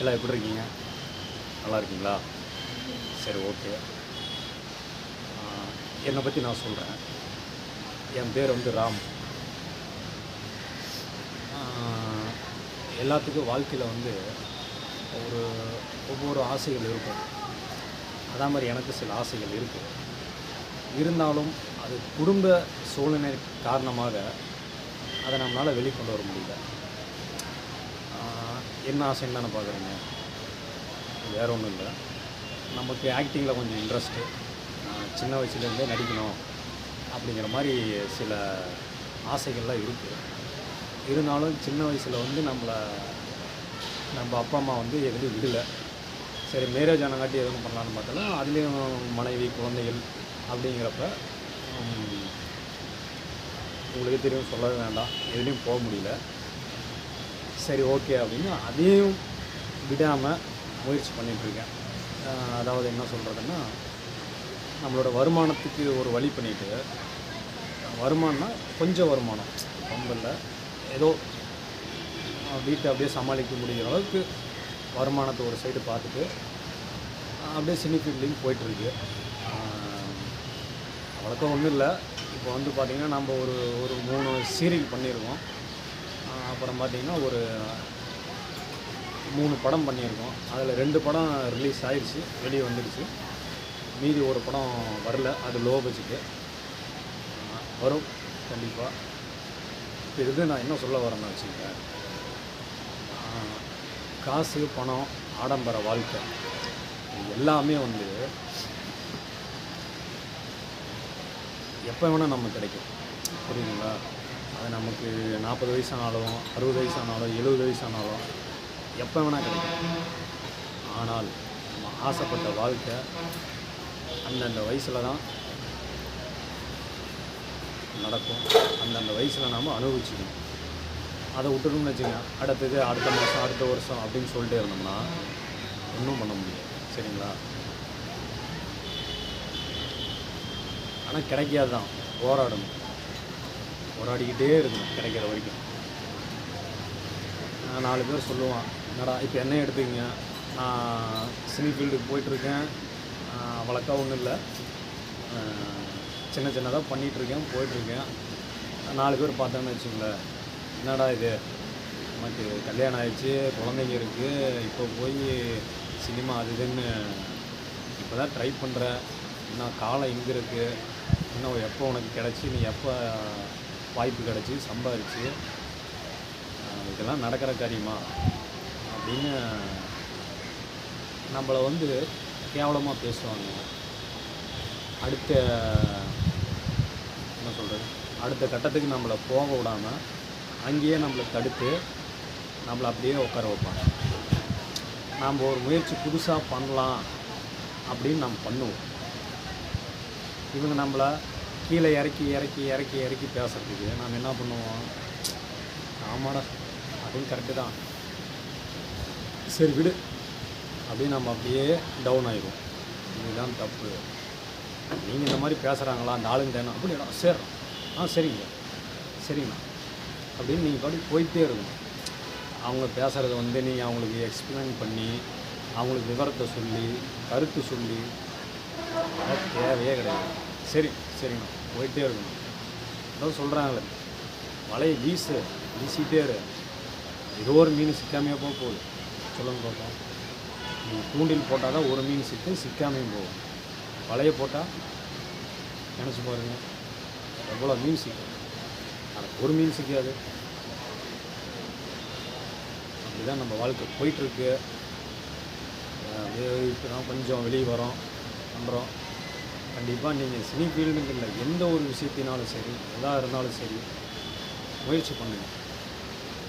எல்லாம் எப்படி இருக்கீங்க? நல்லா இருக்கீங்களா? சரி ஓகே. என்னை பற்றி நான் சொல்கிறேன் என் பேர் வந்து ராம். எல்லாத்துக்கும் வாழ்க்கையில் வந்து ஒரு ஒவ்வொரு ஆசைகள் இருக்கும். அதே மாதிரி எனக்கு சில ஆசைகள் இருக்குது இருந்தாலும் அது குடும்ப சூழ்நிலை காரணமாக அதை நம்மளால் வெளிக்கொண்டு வர முடியல. என்ன ஆசை என்னென்னு பார்க்குறீங்க? வேற ஒன்றும் இல்லை. நமக்கு ஆக்டிங்கில் கொஞ்சம் இன்ட்ரெஸ்ட்டு சின்ன வயசுலேருந்தே நடிக்கணும் அப்படிங்கிற மாதிரி சில ஆசைகள்லாம் இருக்குது இருந்தாலும் சின்ன வயசில் வந்து நம்மளை நம்ம அப்பா அம்மா வந்து எதுவும் விடலை. சரி மேரேஜ் ஆனங்காட்டி எதுவும் பண்ணலான்னு பார்த்தாலும் அதுலேயும் மனைவி குழந்தைகள் அப்படிங்கிறப்ப உங்களுக்கு தெரியும் சொல்லவே வேண்டாம். எதுலேயும் போக முடியல. சரி ஓகே அப்படின்னு அதையும் விடாமல் முயற்சி பண்ணிகிட்ருக்கேன் அதாவது என்ன சொல்கிறதுன்னா நம்மளோட வருமானத்துக்கு ஒரு வழி பண்ணிட்டு வருமானம்னா கொஞ்சம் வருமானம் ரொம்ப இல்லை. ஏதோ வீட்டை அப்படியே சமாளிக்க முடிகிற அளவுக்கு வருமானத்தை ஒரு சைடு பார்த்துட்டு அப்படியே சினி ஃபீல்ட்லேயும் போயிட்டுருக்கு அவ்வளோக்கா ஒன்றும் இல்லை. இப்போ வந்து பார்த்திங்கன்னா நம்ம ஒரு ஒரு மூணு சீரியல் பண்ணியிருக்கோம் அப்புறம் பார்த்திங்கன்னா ஒரு மூணு படம் பண்ணியிருக்கோம். அதில் ரெண்டு படம் ரிலீஸ் ஆயிடுச்சு வெளியே வந்துடுச்சு. மீதி ஒரு படம் வரல அது லோ பட்ஜெட்டு வரும் கண்டிப்பாக இப்போ இது நான் என்ன சொல்ல வரேன்னு வச்சுக்கேன் காசு பணம் ஆடம்பர வாழ்க்கை எல்லாமே வந்து எப்போ வேணால் நமக்கு கிடைக்கும். புரியுதுங்களா? அது நமக்கு நாற்பது வயசானாலும் அறுபது வயசானாலும் எழுபது வயசானாலும் எப்போ வேணால் கிடைக்கும். ஆனால் நம்ம ஆசைப்பட்ட வாழ்க்கை அந்தந்த வயசில் தான் நடக்கும். அந்தந்த வயசில் நாம் அனுபவிச்சுக்கணும். அதை விட்டுட்டோம்னு வச்சுங்க அடுத்தது அடுத்த மாதம் அடுத்த வருஷம் அப்படின்னு சொல்லிட்டு இருந்தோம்னா ஒன்றும் பண்ண முடியாது. சரிங்களா? ஆனால் கிடைக்காது தான் போராடணும். போராடிக்கிட்டே இருக்கணும் கிடைக்கிற வரைக்கும். நான் நாலு பேர் சொல்லுவான் என்னடா இப்போ என்ன எடுத்துக்கிங்க நான் சினி ஃபீல்டுக்கு போயிட்டுருக்கேன். அவ்வளோக்கா ஒன்றும் இல்லை. சின்ன சின்னதாக பண்ணிகிட்ருக்கேன் போயிட்டுருக்கேன். நாலு பேர் பார்த்தோன்னு வச்சுங்களேன் என்னடா இது? நமக்கு கல்யாணம் ஆயிடுச்சு குழந்தைங்க இருக்குது இப்போ போய் சினிமா அது இதுன்னு இப்போ தான் ட்ரை பண்ணுற இன்னும் காலம் எங்கே இருக்குது இன்னும் எப்போ உனக்கு கிடச்சி நீ எப்போ வாய்ப்பு கிடச்சி சம்பாதிச்சு இதெல்லாம் நடக்கிற காரியமா அப்படின்னு நம்மளை வந்து கேவலமாக பேசுவாங்க. அடுத்த என்ன சொல்கிறது அடுத்த கட்டத்துக்கு நம்மளை போக விடாமல் அங்கேயே நம்மளை தடுத்து நம்மளை அப்படியே உட்கார வைப்பாங்க. நாம் ஒரு முயற்சி புதுசாக பண்ணலாம் அப்படின்னு நம்ம பண்ணுவோம். இவங்க நம்மளை கீழே இறக்கி இறக்கி இறக்கி இறக்கி பேசுறதுக்கு நாம் என்ன பண்ணுவோம்? ஆமாடா அதுவும் கரெக்டு தான். சரி விடு. அப்படின்னு நம்ம அப்படியே டவுன் ஆகிடும் இதுதான் தப்பு. நீங்கள் இந்த மாதிரி பேசுகிறாங்களா அந்த ஆளுங்க தானே அப்படியா சரி. ஆ சரிங்க. சரிங்கண்ணா அப்படின்னு நீங்கள் பாட்டு போயிட்டே இருக்கணும் அவங்க பேசுகிறத வந்து நீங்கள் அவங்களுக்கு எக்ஸ்பிளைன் பண்ணி அவங்களுக்கு விவரத்தை சொல்லி கருத்து சொல்லி தேவையே கிடையாது. சரி சரிங்கண்ணா போயிட்டே இருக்கணும். அதான் சொல்கிறாங்களே வலையை வீசு வீசிட்டே இரு. ஏதோ ஒரு மீன் சிக்காமையாக போக போகுது. சொல்லுங்க பார்ப்போம் நீங்கள் தூண்டில் போட்டால் தான் ஒரு மீன் சிக்கு சிக்காமையும் போகும். வலையை போட்டால் நினச்சி பாருங்க. எவ்வளோ மீன் சிக்கும் ஆனால் ஒரு மீன் சிக்காது. அப்படிதான் நம்ம வாழ்க்கை போயிட்டுருக்கு இப்போ தான் கொஞ்சம் வெளியே வரோம் பண்ணுறோம் கண்டிப்பாக நீங்கள் சினி ஃபீல்டுங்க இல்லை எந்த ஒரு விஷயத்தினாலும் சரி எதாக இருந்தாலும் சரி முயற்சி பண்ணுங்க.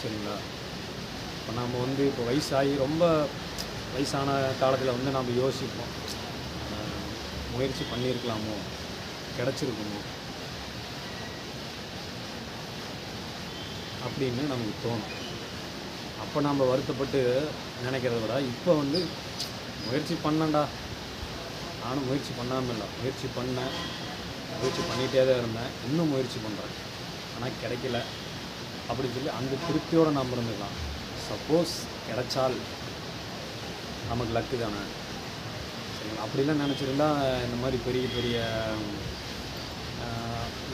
சரிங்களா? இப்போ நம்ம வந்து இப்போ வயசாகி ரொம்ப வயசான காலத்தில் வந்து நம்ம யோசிப்போம். முயற்சி பண்ணியிருக்கலாமோ? கிடச்சிருக்குமோ? அப்படின்னு நமக்கு தோணும். அப்போ நம்ம வருத்தப்பட்டு நினைக்கிறத விட இப்போ வந்து முயற்சி பண்ணண்டா நானும் முயற்சி பண்ணாமல் இல்லை. முயற்சி பண்ணேன். முயற்சி பண்ணிகிட்டே தான் இருந்தேன். இன்னும் முயற்சி பண்ணுறேன் ஆனால் கிடைக்கல. அப்படின்னு சொல்லி அந்த திருப்தியோடு நம்ம இருந்துக்கலாம் சப்போஸ் கிடைச்சால் நமக்கு லக்கு தானே? சரிங்களா? அப்படிலாம் நினச்சிருந்தா இந்த மாதிரி பெரிய பெரிய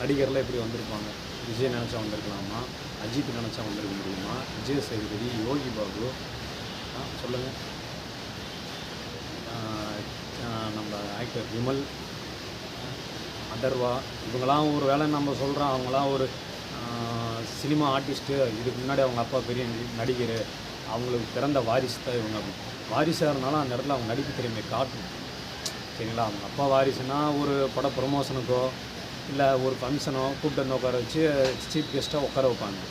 நடிகர்லாம் இப்படி வந்திருப்பாங்க. விஜய் நினச்சா வந்திருக்கலாமா? அஜித் நினச்சா வந்திருக்க முடியுமா? விஜய் சேதுபதி யோகி பாபு ஆ சொல்லுங்கள் நம்ம ஆக்டர் விமல் அதர்வா இவங்களாம் ஒரு வேலை நம்ம சொல்கிறோம் அவங்களாம் ஒரு சினிமா ஆர்டிஸ்ட்டு இதுக்கு முன்னாடி அவங்க அப்பா பெரிய நடிகர். அவங்களுக்கு பிறந்த வாரிசு தான் இவங்க. வாரிசாக இருந்தாலும் அந்த இடத்துல அவங்க நடிப்பு திறமையை காட்டணும் சரிங்களா? அவங்க அப்பா வாரிசுனா ஒரு பட ப்ரொமோஷனுக்கோ இல்லை ஒரு ஃபங்க்ஷனோ கூப்பிட்டு வந்து உட்கார வச்சு சீஃப் கெஸ்ட்டாக உட்கார வைப்பாங்க.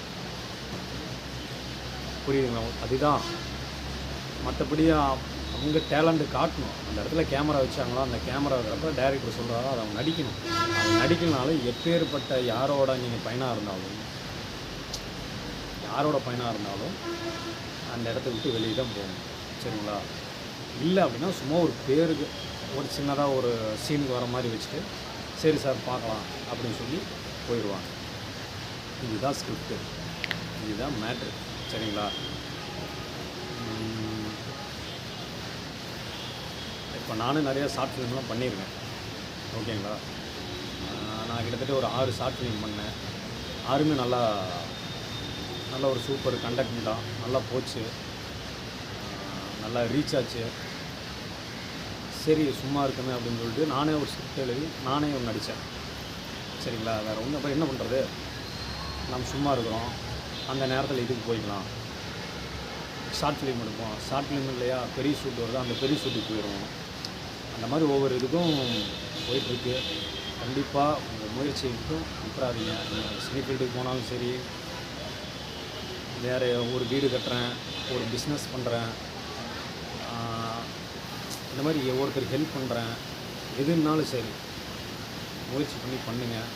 புரியுதுங்களா? அதுதான். மற்றபடி அவங்க டேலண்ட்டு காட்டணும். அந்த இடத்துல கேமரா வச்சாங்களோ அந்த கேமரா இருக்கிறப்ப டைரக்டர் சொல்கிறாரோ அதை அவங்க நடிக்கணும். அது நடிக்கலனாலும் எப்பேற்பட்ட யாரோட நீங்கள் பயனாக இருந்தாலும் யாரோட பயனாக இருந்தாலும் அந்த இடத்த விட்டு வெளியே தான் போகணும். சரிங்களா? இல்லை அப்படின்னா சும்மா ஒரு பேருக்கு ஒரு சின்னதாக ஒரு சீனுக்கு வர மாதிரி வச்சுட்டு சரி சார் பார்க்கலாம் அப்படின்னு சொல்லி போயிடுவாங்க. இதுதான் ஸ்கிரிப்டு இதுதான் மேட்ரு சரிங்களா? இப்போ நானும் நிறைய ஷார்ட் ஃபிலிம்லாம் பண்ணியிருக்கேன். ஓகேங்களா? நான் கிட்டத்தட்ட ஒரு ஆறு ஷார்ட் ஃபிலிம் பண்ணேன். ஆறுமே நல்லா நல்ல ஒரு சூப்பர் கண்டக்டாக நல்லா போச்சு. நல்லா ரீச் ஆச்சு. சரி சும்மா இருக்கமே அப்படின்னு சொல்லிட்டு நானே ஒரு ஸ்கிரிப்ட் எழுதி நானே ஒன்று நடித்தேன் சரிங்களா? வேறு ஒன்றும் அப்புறம் என்ன பண்ணுறது நம்ம சும்மா இருக்கிறோம். அந்த நேரத்தில் இதுக்கு போய்க்கலாம். ஷார்ட் ஃபிலிம் எடுப்போம். ஷார்ட் ஃபிலிம் இல்லையா? பெரிய ஷூட் வருது? அந்த பெரிய ஷூட்டுக்கு போயிடுவோம். அந்த மாதிரி ஒவ்வொரு இதுக்கும் போயிட்டுருக்கு. கண்டிப்பாக உங்கள் முயற்சிக்கும் விட்டுறாதீங்க நீங்கள் சினிஃபீல்டுக்கு போனாலும் சரி வேறு ஒரு வீடு கட்டுறேன் ஒரு பிஸ்னஸ் பண்ணுறேன் இந்த மாதிரி ஒருத்தர் ஹெல்ப் பண்ணுறேன் எதுனாலும் சரி முயற்சி பண்ணி பண்ணுங்கள்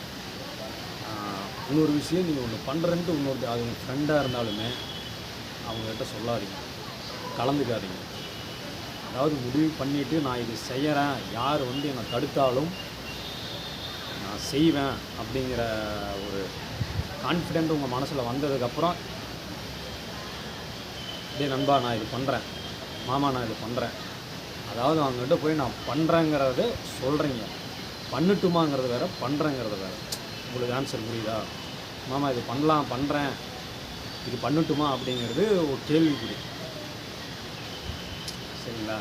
இன்னொரு விஷயம் நீங்கள் ஒன்று பண்ணுறேன்ட்டு இன்னொரு அது உங்கள் ஃப்ரெண்டாக இருந்தாலுமே அவங்கக்கிட்ட சொல்லாதீங்க. கலந்துக்காதீங்க. அதாவது முடிவு பண்ணிவிட்டு நான் இது செய்கிறேன் யார் வந்து என்னை தடுத்தாலும் நான் செய்வேன் அப்படிங்கிற ஒரு கான்ஃபிடென்ட் உங்கள் மனசில் வந்ததுக்கப்புறம் இதே நண்பா நான் இது பண்ணுறேன் மாமா நான் இது பண்ணுறேன் அதாவது அவங்ககிட்ட போய் நான் பண்ணுறேங்கிறத சொல்கிறீங்க பண்ணட்டுமாங்கிறது வேறு பண்ணுறேங்கிறது வேற. உங்களுக்கு ஆன்சர் புரியுதா? மாமா இது பண்ணலாம் பண்ணுறேன் இது பண்ணட்டுமா? அப்படிங்கிறது ஒரு கேள்விக்குறி. சரிங்களா?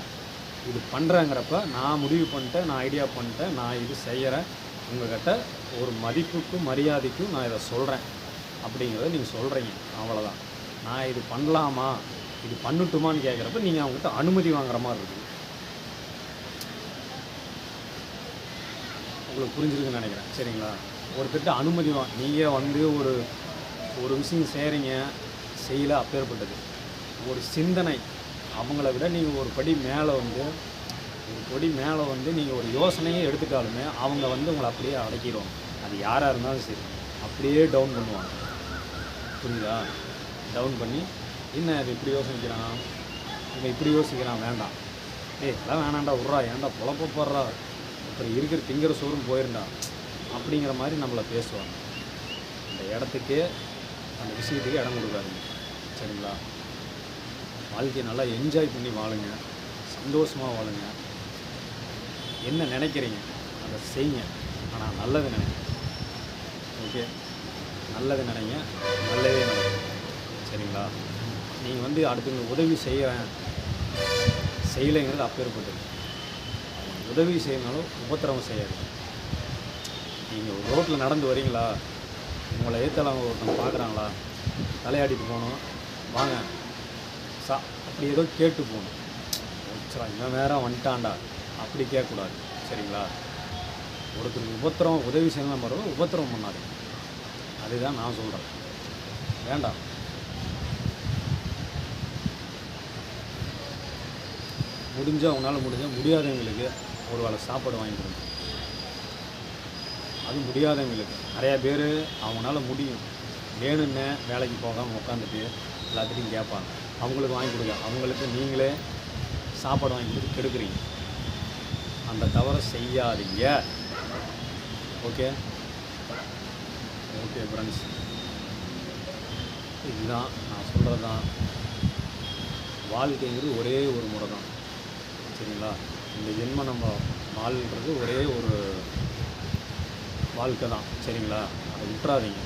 இது பண்ணுறேங்கிறப்ப நான் முடிவு பண்ணிட்டேன் நான் ஐடியா பண்ணிட்டேன் நான் இது செய்கிறேன் உங்கள்கிட்ட ஒரு மதிப்புக்கும் மரியாதைக்கும் நான் இதை சொல்கிறேன் அப்படிங்கிறத நீங்கள் சொல்கிறீங்க அவ்வளோதான் நான் இது பண்ணலாமா? இது பண்ணட்டுமான்னு கேட்குறப்ப நீங்கள் அவங்ககிட்ட அனுமதி வாங்குற மாதிரி இருக்குது உங்களுக்கு புரிஞ்சிருக்குன்னு நினைக்கிறேன். சரிங்களா? ஒருத்தர்கிட்ட அனுமதி வா நீங்கள் வந்து ஒரு ஒரு விஷயம் செய்கிறீங்க செய்யல அப்பேற்பட்டது. ஒரு சிந்தனை. அவங்கள விட நீங்கள் ஒரு படி மேலே வந்து ஒரு படி மேலே வந்து நீங்கள் ஒரு யோசனையே எடுத்துட்டாலுமே அவங்க வந்து உங்களை அப்படியே அடக்கிடுவாங்க. அது யாராக இருந்தாலும் சரி. அப்படியே டவுன் பண்ணுவாங்க. புரியுதா? டவுன் பண்ணி என்ன இது இப்படி யோசிக்கிறான்? இவன் இப்படி யோசிக்கிறான்? வேண்டாம். ஏய் எல்லாம் வேணாண்டா விட்றா. ஏன்டா புழப்ப போடுறா? அப்புறம் இருக்கிற திங்கிற சோறும் போயிருந்தா அப்படிங்கிற மாதிரி நம்மளை பேசுவாங்க. அந்த இடத்துக்கே அந்த விஷயத்துக்கு இடம் கொடுக்காதுங்க. சரிங்களா? வாழ்க்கையை நல்லா என்ஜாய் பண்ணி வாழுங்க. சந்தோஷமாக வாழுங்க. என்ன நினைக்கிறீங்க? அதை செய்யுங்க. ஆனால் நல்லது நினைங்க. ஓகே நல்லது நினைங்க. நல்லதே நினைங்க. சரிங்களா? நீங்கள் வந்து அடுத்தவங்களுக்கு உதவி செய்கிறேன் செய்யலைங்கிறது அப்பேற்பட்டது. உதவி செய்யணும்னாலும் உபத்திரவம் செய்யாது. நீங்கள் ஒரு ரோட்டில் நடந்து வரீங்களா உங்களை ஏற்றலாம் ஒருத்தவங்க பார்க்குறாங்களா தலையாடிட்டு போகணும். வாங்க. சா அப்படி ஏதோ கேட்டு போகணும். சரா இவன் வேற வந்துட்டான்டா. அப்படி கேட்கக்கூடாது. சரிங்களா? ஒருத்தருக்கு உபத்திரம் உதவி செய்யலாம் பாருங்க உபத்திரம் பண்ணாது. அதுதான் நான் சொல்கிறேன் வேண்டாம் முடிஞ்சால் உன்னால் முடிஞ்சால் முடியாதவங்களுக்கு ஒரு வேளை சாப்பாடு வாங்கி கொடுங்க. அது முடியாதவங்களுக்கு. நிறையா பேர் அவங்களால முடியும். வேணும்னு வேலைக்கு போகாமல் உட்காந்துட்டு எல்லாத்துலேயும் கேட்பாங்க. அவங்களுக்கு வாங்கி கொடுங்க. அவங்களுக்கு நீங்களே சாப்பாடு வாங்கி கொடுத்து கெடுக்குறீங்க. அந்த தவறை செய்யாதீங்க. ஓகே? ஓகே ஃப்ரெண்ட்ஸ் இதுதான் நான் சொல்கிறது தான் வாழ்க்கைங்கிறது ஒரே ஒரு முறை தான் சரிங்களா? இந்த ஜென்ம நம்ம வாழ்கிறது ஒரே ஒரு வாழ்க்கை தான் சரிங்களா? அதை விட்டுறாதீங்க.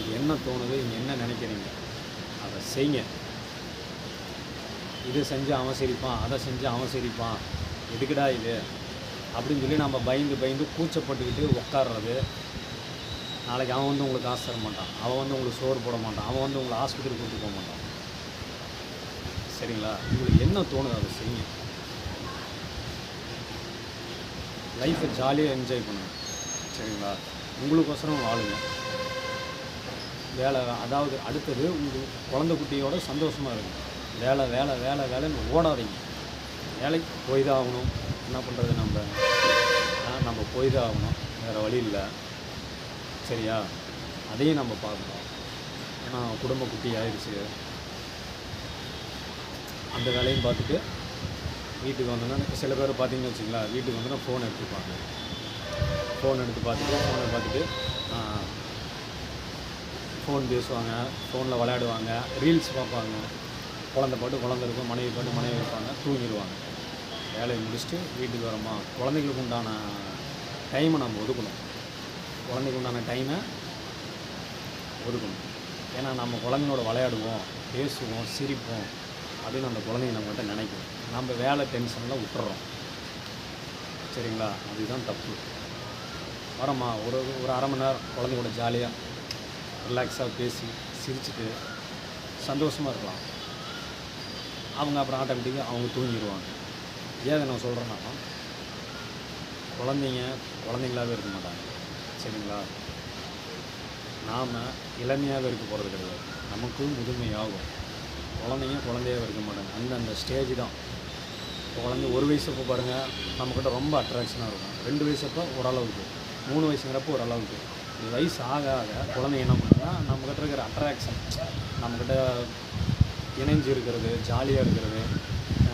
இது என்ன தோணுது நீங்கள் என்ன நினைக்கிறீங்க அதை செய்யுங்க. இதை செஞ்சு அவன் சிரிப்பான் அதை செஞ்சு அவன் சிரிப்பான் எதுக்குடா இது? அப்படின்னு சொல்லி நம்ம பயந்து பயந்து கூச்சப்பட்டுக்கிட்டு உட்காடுறது நாளைக்கு அவன் வந்து உங்களுக்கு காசு தர மாட்டான். அவன் வந்து உங்களுக்கு சோறு போட மாட்டான். அவன் வந்து உங்களை ஆஸ்பத்திரிக்கு கூட்டு போக மாட்டான். சரிங்களா? உங்களுக்கு என்ன தோணுது அதை செய்யுங்க. லைஃப்பை ஜாலியாக என்ஜாய் பண்ணுங்க. சரிங்களா? உங்களுக்கோசரம் வாழுங்க. வேலை அதாவது அடுத்தது உங்கள் குழந்தை குட்டியோட சந்தோஷமாக இருக்கும் வேலை வேலை வேலை வேலைன்னு ஓடாதீங்க. வேலைக்கு போய் தான் ஆகணும் என்ன பண்ணுறது நம்ம? நம்ம போய் தான் ஆகணும் வேறு வழி இல்லை. சரியா? அதையும் நம்ம பார்க்கணும். ஏன்னா குடும்ப குட்டி ஆயிடுச்சு. அந்த வேலையும் பார்த்துட்டு வீட்டுக்கு வந்தோன்னா சில பேர் பார்த்தீங்கன்னு வச்சுங்களா வீட்டுக்கு வந்தோன்னா ஃபோன் எடுத்துப்பாங்க. ஃபோன் எடுத்து பார்த்துட்டு ஃபோனை பார்த்துட்டு ஃபோன் பேசுவாங்க. ஃபோனில் விளையாடுவாங்க. ரீல்ஸ் பார்ப்பாங்க. குழந்த பாட்டு குழந்த இருக்கும் மனைவி பாட்டு மனைவி இருப்பாங்க தூங்கிடுவாங்க. வேலையை முடிச்சுட்டு வீட்டுக்கு வரோமா? குழந்தைங்களுக்கு உண்டான டைமை நம்ம ஒதுக்கணும். குழந்தைக்கு உண்டான டைமை ஒதுக்கணும். ஏன்னா நம்ம குழந்தைங்களோட விளையாடுவோம் பேசுவோம் சிரிப்போம். அப்படின்னு அந்த குழந்தைங்க நம்மகிட்ட நினைக்கும். நம்ம வேலை டென்ஷனில் விட்டுறோம். சரிங்களா? அதுதான் தப்பு. வரோம்மா. ஒரு ஒரு அரை மணி நேரம் குழந்தைங்களோட ஜாலியாக ரிலாக்ஸாக பேசி சிரிச்சுட்டு சந்தோஷமாக இருக்கலாம். அவங்க அப்புறம் ஆட்டோமேட்டிக்காக அவங்க தூங்கிடுவாங்க ஏதை நான் சொல்கிறேன்னா குழந்தைங்க குழந்தைங்களாவே இருக்க மாட்டாங்க. சரிங்களா? நாம் இளமையாகவே இருக்க போகிறது கிடையாது. நமக்கும் முதுமையாகும். குழந்தைங்க குழந்தையாவே இருக்க மாட்டாங்க. அந்தந்த ஸ்டேஜ் தான். இப்போ குழந்தை ஒரு வயசப்போ பாருங்கள் நம்மக்கிட்ட ரொம்ப அட்ராக்ஷனாக இருக்கும். ரெண்டு வயசப்போ ஓரளவுக்கு. மூணு வயசுங்கிறப்போ ஓரளவுக்கு. வயசு ஆக ஆக குழந்தைங்க என்ன பண்ணுன்னா நம்மக்கிட்ட இருக்கிற அட்ராக்ஷன் நம்மக்கிட்ட இணைஞ்சு இருக்கிறது ஜாலியாக இருக்கிறது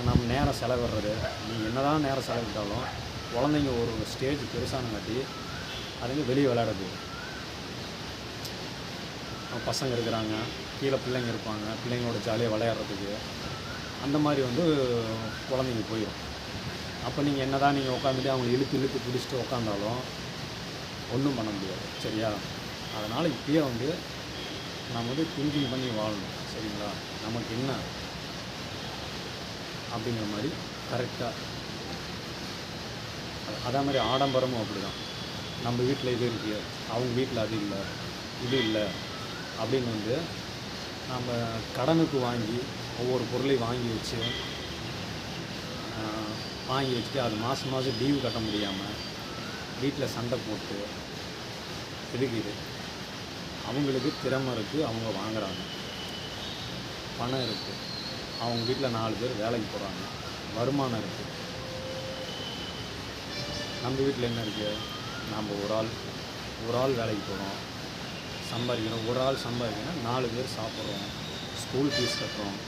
நம்ம நேரம் செலவிடுறது. நீங்கள் என்ன தான் நேரம் செலவிட்டாலும் குழந்தைங்க ஒரு ஸ்டேஜ் பெருசானங்காட்டி அதுங்க வெளியே விளையாடுது. பசங்க இருக்கிறாங்க கீழே பிள்ளைங்க இருப்பாங்க பிள்ளைங்களோட ஜாலியாக விளையாடுறதுக்கு. அந்த மாதிரி வந்து குழந்தைங்க போயிடும் அப்போ நீங்கள் என்ன தான் நீங்கள் உட்காந்துட்டு அவங்க இழுத்து இழுத்து பிடிச்சிட்டு உட்காந்தாலும் ஒன்றும் பண்ண முடியாது சரியா? அதனால் இப்பயே வந்து நம்ம வந்து திங்கிங் பண்ணி வாழணும். சரிங்களா? நமக்கு என்ன? அப்படிங்கிற மாதிரி கரெக்டாக அதே மாதிரி ஆடம்பரமும் அப்படி தான் நம்ம வீட்டில் இது இருக்குது அவங்க வீட்டில் அது இல்லை. இது இல்லை. அப்படின்னு வந்து நம்ம கடனுக்கு வாங்கி ஒவ்வொரு பொருளையும் வாங்கி வச்சு வாங்கி வச்சுட்டு அது மாதம் மாதம் லீவு கட்ட முடியாமல் வீட்டில் சண்டை போட்டு இருக்குது அவங்களுக்கு திறமை இருக்குது அவங்க வாங்குகிறாங்க பணம் இருக்குது அவங்க வீட்டில் நாலு பேர் வேலைக்கு போகிறாங்க வருமானம் இருக்குது நம்ம வீட்டில் என்ன இருக்குது நம்ம ஒரு ஆள் ஒரு ஆள் வேலைக்கு போகிறோம் சம்பாதிக்கணும். ஒரு ஆள் சம்பாதிக்கணும் நாலு பேர் சாப்பிட்றோம். ஸ்கூல் ஃபீஸ் கட்டுறோம்.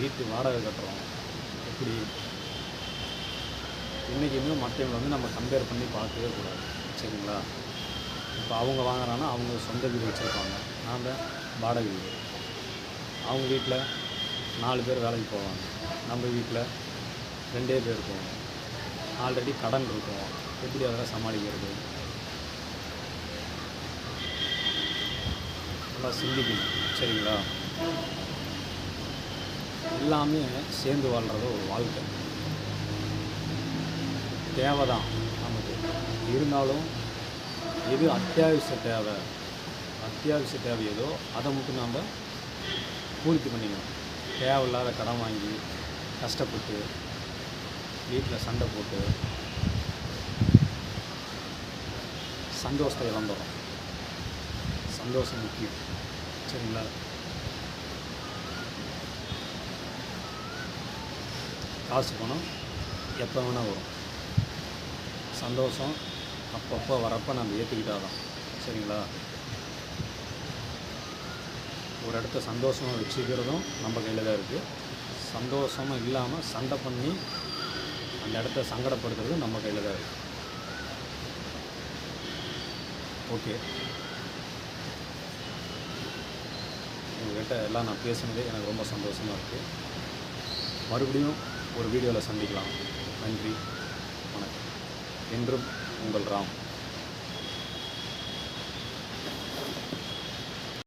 வீட்டு வாடகை கட்டுறோம். இப்படி இன்றைக்குமே மற்றவங்களை வந்து நம்ம கம்பேர் பண்ணி பார்க்கவே கூடாது. சரிங்களா? இப்போ அவங்க வாங்குறாங்கன்னா அவங்க சொந்த வீடு வச்சுருப்பாங்க. நாம் வாடகை வீடு. அவங்க வீட்டில் நாலு பேர் வேலைக்கு போவாங்க. நம்ம வீட்டில் ரெண்டே பேர் போவோம். ஆல்ரெடி கடன் இருக்கும். எப்படி அதெல்லாம் சமாளிக்கிறது? நல்லா சிந்திக்கணும். சரிங்களா? எல்லாமே சேர்ந்து வாழ்கிறது ஒரு வாழ்க்கை. தேவை தான் நமக்கு. இருந்தாலும் எது அத்தியாவசிய தேவை? அத்தியாவசிய தேவை ஏதோ அதை மட்டும் நாம் பூர்த்தி பண்ணிக்கணும். தேவையில்லாத கடன் வாங்கி கஷ்டப்பட்டு வீட்டில் சண்டை போட்டு சந்தோஷத்தை இழந்துடும் சந்தோஷம் முக்கியம். சரிங்களா? காசு பணம் எப்போ வேணால் வரும். சந்தோஷம் அப்பப்போ வரப்போ நம்ம ஏற்றுக்கிட்டாதான் சரிங்களா? ஒரு இடத்த சந்தோஷமாக வச்சுக்கிறதும் நம்ம கையில் தான் இருக்குது சந்தோஷமாக இல்லாமல் சண்டை பண்ணி அந்த இடத்த சங்கடப்படுத்துறதும் நம்ம கையில் தான் இருக்குது ஓகே. உங்கள்கிட்ட எல்லாம் நான் பேசுனதே எனக்கு ரொம்ப சந்தோஷமாக இருக்குது மறுபடியும் ஒரு வீடியோவில் சந்திக்கலாம். நன்றி. வணக்கம். என்றும் உங்கள் ராம்.